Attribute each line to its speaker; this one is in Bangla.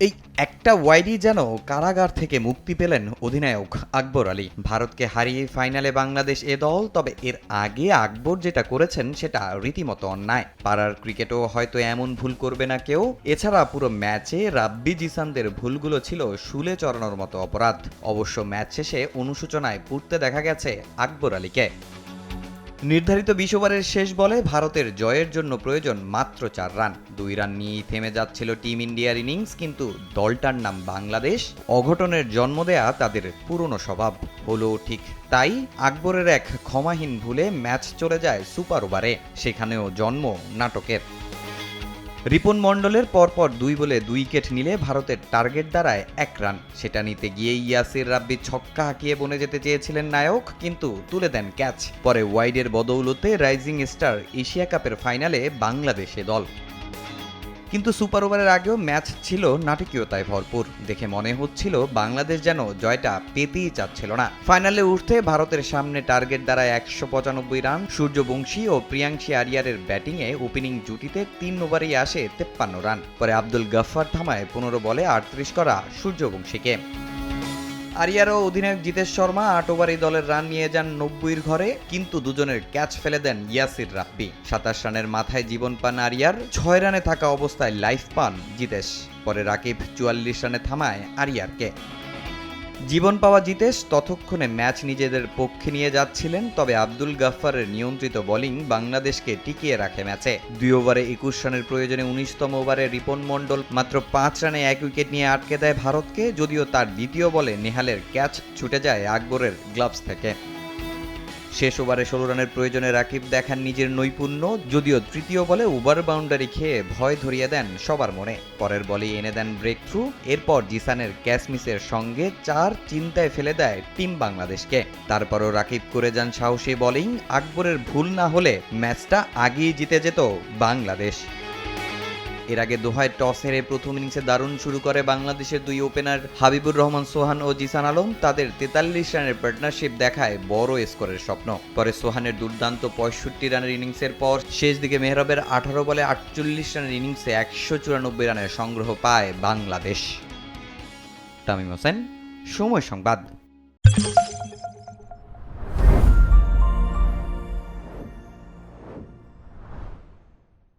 Speaker 1: এই একটা ওয়াইডি যেন কারাগার থেকে মুক্তি পেলেন অধিনায়ক আকবর আলী। ভারতকে হারিয়ে ফাইনালে বাংলাদেশ এ দল, তবে এর আগে আকবর যেটা করেছেন সেটা রীতিমতো অন্যায়। পাড়ার ক্রিকেটও হয়তো এমন ভুল করবে না কেউ। এছাড়া পুরো ম্যাচে রাব্বি জিসানদের ভুলগুলো ছিল শুলে চড়ানোর মতো অপরাধ। অবশ্য ম্যাচ শেষে অনুশোচনায় পুড়তে দেখা গেছে আকবর আলীকে। নির্ধারিত বিশ ওভারের শেষ বলে ভারতের জয়ের জন্য প্রয়োজন মাত্র চার রান। দুই রান নিয়েই থেমে যাচ্ছিল টিম ইন্ডিয়ার ইনিংস, কিন্তু দলটার নাম বাংলাদেশ। অঘটনের জন্ম দেয়া তাদের পুরনো স্বভাব। হলো ঠিক তাই আকবরের এক ক্ষমাহীন ভুলে ম্যাচ চলে যায় সুপার ওভারে, সেখানেও জন্ম নাটকের। রিপন মণ্ডলের পরপর দুই বলে দুই উইকেট নিলে ভারতের টার্গেট দাঁড়ায় এক রান। সেটা নিতে গিয়ে ইয়াসির রাব্বি ছক্কা হাঁকিয়ে বনে যেতে চেয়েছিলেন নায়ক, কিন্তু তুলে দেন ক্যাচ। পরে ওয়াইডের বদৌলতে রাইজিং স্টার এশিয়া কাপের ফাইনালে বাংলাদেশে দল। কিন্তু সুপার ওভারের আগেও ম্যাচ ছিল নাটকীয়তায় ভরপুর। দেখে মনে হচ্ছিল বাংলাদেশ যেন জয়টা পেতেই চাচ্ছিল না। ফাইনালে উঠতে ভারতের সামনে টার্গেট দ্বারা একশো পঁচানব্বই রান, সূর্যবংশী ও প্রিয়াংশী আরিয়ারের ব্যাটিংয়ে ওপেনিং জুটিতে তিন ওভারেই আসে তেপ্পান্ন রান। পরে আব্দুল গাফফার থামায় পনেরো বলে আটত্রিশ করা সূর্যবংশীকে। আরিয়ারও অধিনায়ক জিতেশ শর্মা আট ওভারে দলের রান নিয়ে যান নব্বইয়ের ঘরে, কিন্তু দুজনের ক্যাচ ফেলে দেন ইয়াসির রাব্বি। সাতাশ রানের মাথায় জীবন পান আরিয়ার, ছয় রানে থাকা অবস্থায় লাইফ পান জিতেশ। পরে রাকিব চুয়াল্লিশ রানে থামায় আরিয়ারকে। জীবন পাওয়া জিতেশ ততক্ষণে ম্যাচ নিজেদের পক্ষে নিয়ে যাচ্ছিলেন, তবে আব্দুল গাফফারের নিয়ন্ত্রিত বোলিং বাংলাদেশকে টিকিয়ে রাখে ম্যাচে। দুই ওভারে একুশ রানের প্রয়োজনে উনিশতম ওভারে রিপন মণ্ডল মাত্র পাঁচ রানে এক উইকেট নিয়ে আটকে দেয় ভারতকে, যদিও তার দ্বিতীয় বলে নেহালের ক্যাচ ছুটে যায় আকবরের গ্লাভস থেকে। শেষ ওভারে ষোলো রানের প্রয়োজনে রাকিব দেখান নিজের নৈপুণ্য, যদিও তৃতীয় বলে ওভার বাউন্ডারি খেয়ে ভয় ধরিয়ে দেন সবার মনে। পরের বলে এনে দেন ব্রেক থ্রু এরপর জিসানের ক্যাশমিসের সঙ্গে চার চিন্তায় ফেলে দেয় টিম বাংলাদেশকে। তারপরও রাকিব করে যান সাহসী বলিং আকবরের ভুল না হলে ম্যাচটা আগেই জিতে যেত বাংলাদেশ। এর আগে দোহায় টস হেরে প্রথম ইনিংসে দারুণ শুরু করে বাংলাদেশের দুই ওপেনার হাবিবুর রহমান, সোহান ও জিসান আলম। তাদের তেতাল্লিশ রানের পার্টনারশিপ দেখায় বড় স্কোরের স্বপ্ন। পরে সোহানের দুর্দান্ত পঁয়ষট্টি রানের ইনিংসের পর শেষ দিকে মেহরবের আঠারো বলে আটচল্লিশ রানের ইনিংসে একশো চুরানব্বই রানের সংগ্রহ পায় বাংলাদেশ। তামিম হোসেন, সময় সংবাদ।